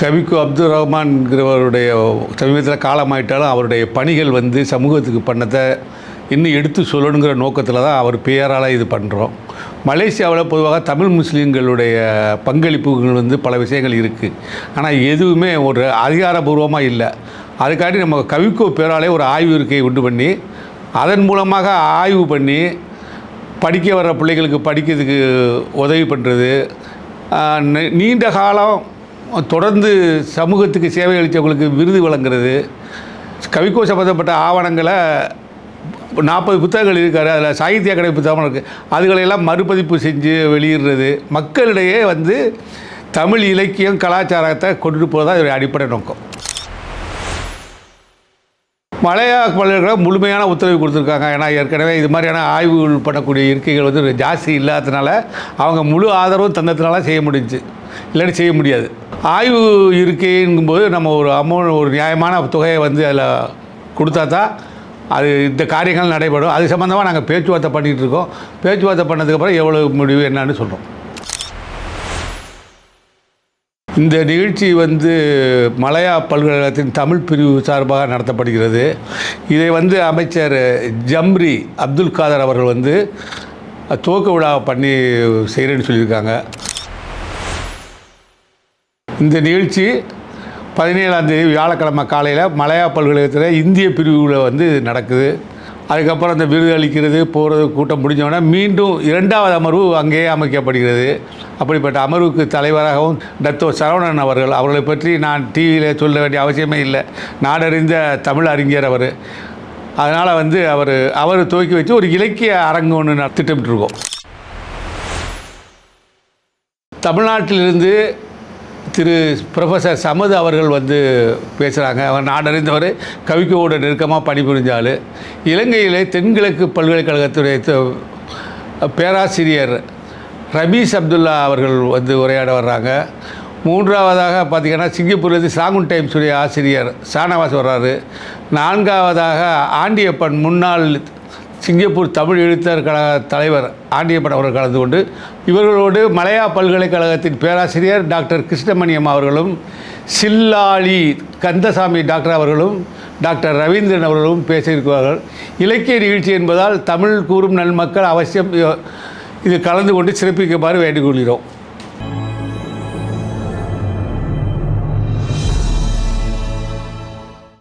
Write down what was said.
கவிக்கு அப்துல் ரஹ்மான்கிறவருடைய சமீபத்தில் காலமாயிட்டாலும் அவருடைய பணிகள் வந்து சமூகத்துக்கு பண்ணதை இன்னும் எடுத்து சொல்லணுங்கிற நோக்கத்தில் தான் அவர் பெயரால் இது பண்ணுறோம் மலேசியாவில் பொதுவாக தமிழ் முஸ்லீம்களுடைய பங்களிப்புகள் வந்து பல விஷயங்கள் இருக்குது ஆனால் எதுவுமே ஒரு அதிகாரபூர்வமாக இல்லை. அதுக்காண்டி நம்ம கவிக்கோ பேராலே ஒரு ஆய்வு இருக்கையை உண்டு பண்ணி அதன் மூலமாக ஆய்வு பண்ணி படிக்க வர்ற பிள்ளைகளுக்கு படிக்கிறதுக்கு உதவி பண்ணுறது நீண்ட காலம் தொடர்ந்து சமூகத்துக்கு சேவை அளித்தவங்களுக்கு விருது வழங்குறது. கவிக்கோ சம்மந்தப்பட்ட ஆவணங்களை நாற்பது புத்தகங்கள் இருக்காரு. அதில் சாகித்ய அகாடமி புத்தகம் இருக்குது அதுகளையெல்லாம் மறுபதிப்பு செஞ்சு வெளியிடுறது. மக்களிடையே வந்து தமிழ் இலக்கியம் கலாச்சாரத்தை கொண்டுட்டு போகிறதா இதோடைய அடிப்படை நோக்கம். மலையா பல்கலைக்கழகம் முழுமையான உத்தரவு கொடுத்துருக்காங்க. ஏன்னா ஏற்கனவே இது மாதிரியான ஆய்வுகள் பண்ணக்கூடிய இருக்கைகள் வந்து ஜாஸ்தி இல்லாததுனால அவங்க முழு ஆதரவும் தந்ததுனால செய்ய முடிஞ்சு இல்லாட்டி செய்ய முடியாது. ஆய்வு இருக்கைங்கும்போது நம்ம ஒரு அமௌண்ட் ஒரு நியாயமான தொகையை வந்து அதில் கொடுத்தா தான் அது இந்த காரியங்கள் நடைபெறும். அது சம்மந்தமாக நாங்கள் பேச்சுவார்த்தை பண்ணிகிட்டு இருக்கோம். பேச்சுவார்த்தை பண்ணதுக்கப்புறம் எவ்வளோ முடிவு என்னன்னு சொல்கிறோம் இந்த நிகழ்ச்சி வந்து மலையா பல்கலைக்கழகத்தின் தமிழ் பிரிவு சார்பாக நடத்தப்படுகிறது. இதை வந்து அமைச்சர் ஜம்ரி அப்துல் காதர் அவர்கள் வந்து துவக்க விழா பண்ணி செய்கிறேன்னு சொல்லியிருக்காங்க. இந்த நிகழ்ச்சி பதினேழாம் தேதி வியாழக்கிழமை காலையில் மலையா பல்கலைக்கழகத்தில் இந்திய பிரிவில் வந்து நடக்குது. அதுக்கப்புறம் அந்த விருது அளிக்கிறது போகிறது கூட்டம் முடிஞ்சோடனே மீண்டும் இரண்டாவது அமர்வு அங்கேயே அமைக்கப்படுகிறது. அப்படிப்பட்ட அமர்வுக்கு தலைவராகவும் டத்தோ சரவணன் அவர்கள் அவர்களை பற்றி நான் டிவியில் சொல்ல வேண்டிய அவசியமே இல்லை. நாடறிந்த தமிழ் அறிஞர் அவர். அதனால் வந்து அவர் அவர் துவக்கி வச்சு ஒரு இலக்கிய அரங்கு ஒன்று திட்டமிட்டுருக்கோம். தமிழ்நாட்டிலிருந்து திரு ப்ரொஃபஸர் சமது அவர்கள் வந்து பேசுகிறாங்க அவர் நாடறிந்தவர் கவிக்கோட நெருக்கமாக பணிபுரிஞ்சால் இலங்கையிலே தென்கிழக்கு பல்கலைக்கழகத்துடைய பேராசிரியர் ரபீஸ் அப்துல்லா அவர்கள் வந்து உரையாட வர்றாங்க. மூன்றாவதாக பார்த்திங்கன்னா சிங்கப்பூர்லேருந்து சாங்குன் டைம்ஸுடைய ஆசிரியர் ஷானவாஸ் வர்றாரு. நான்காவதாக ஆண்டியப்பன் முன்னாள் சிங்கப்பூர் தமிழ் எழுத்தர் கழக தலைவர் ஆண்டியப்பன் அவர்கள் கலந்து கொண்டு இவர்களோடு மலையா பல்கலைக்கழகத்தின் பேராசிரியர் டாக்டர் கிருஷ்ணமணியம் அவர்களும் சில்லாளி கந்தசாமி டாக்டர் அவர்களும் டாக்டர் ரவீந்திரன் அவர்களும் பேசியிருக்கிறார்கள் இலக்கிய நிகழ்ச்சி என்பதால் தமிழ் கூறும் நன்மக்கள் அவசியம் இதில் கலந்து கொண்டு சிறப்பிக்குமாறு வேண்டுகொள்கிறோம்.